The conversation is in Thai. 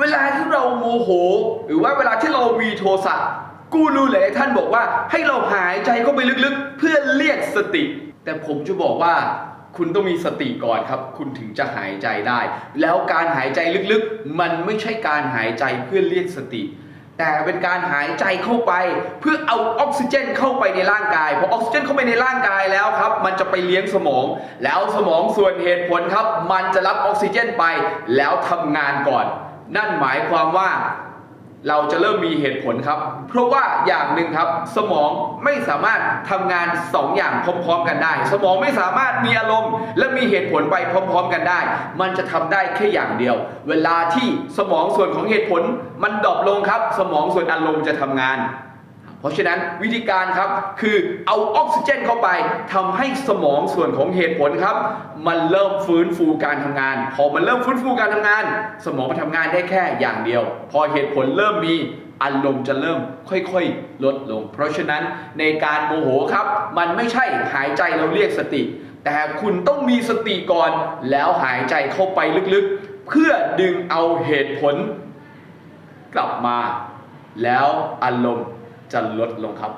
เวลาที่เราโมโห หรือว่าเวลาที่เรามีโทสะกูรู้เลยท่านบอกว่าให้เราหายใจเข้าไปลึกๆ เพื่อเรียกสติ แต่ผมจะบอกว่าคุณต้องมีสติก่อนครับ คุณถึงจะหายใจได้ แล้วการหายใจลึกๆ มันไม่ใช่การหายใจเพื่อเรียกสติ แต่เป็นการหายใจเข้าไป เพื่อเอาออกซิเจนเข้าไปในร่างกายพอออกซิเจนเข้าไปในร่างกายแล้วครับ มันจะไปเลี้ยงสมอง แล้วสมองส่วนเหตุผลครับ มันจะรับออกซิเจนไป แล้วทำงานก่อน นั่นหมายความว่าเราจะเริ่มมีเหตุผลครับ เพราะว่าอย่างหนึ่งครับ สมองไม่สามารถทำงานสองอย่างพร้อมๆกันได้ สมองไม่สามารถมีอารมณ์ และมีเหตุผลไปพร้อมๆกันได้ มันจะทำได้แค่อย่างเดียว เวลาที่สมองส่วนของเหตุผลมันดรอปลงครับ สมองส่วนอารมณ์จะทำงาน เพราะฉะนั้นวิธีการครับคือเอาออกซิเจนเข้าไปทำให้สมองส่วนของเหตุผลครับ มันเริ่มฟื้นฟูการทำงาน พอมันเริ่มฟื้นฟูการทำงาน สมองมันทำงานได้แค่อย่างเดียว พอเหตุผลเริ่มมีอารมณ์จะเริ่มค่อยๆ ลดลง เพราะฉะนั้นในการโมโหครับ มันไม่ใช่หายใจเราเรียกสติ แต่คุณต้องมีสติก่อนแล้วหายใจเข้าไปลึกๆ เพื่อดึงเอาเหตุผล กลับมา แล้วอารมณ์ จะลดลงครับ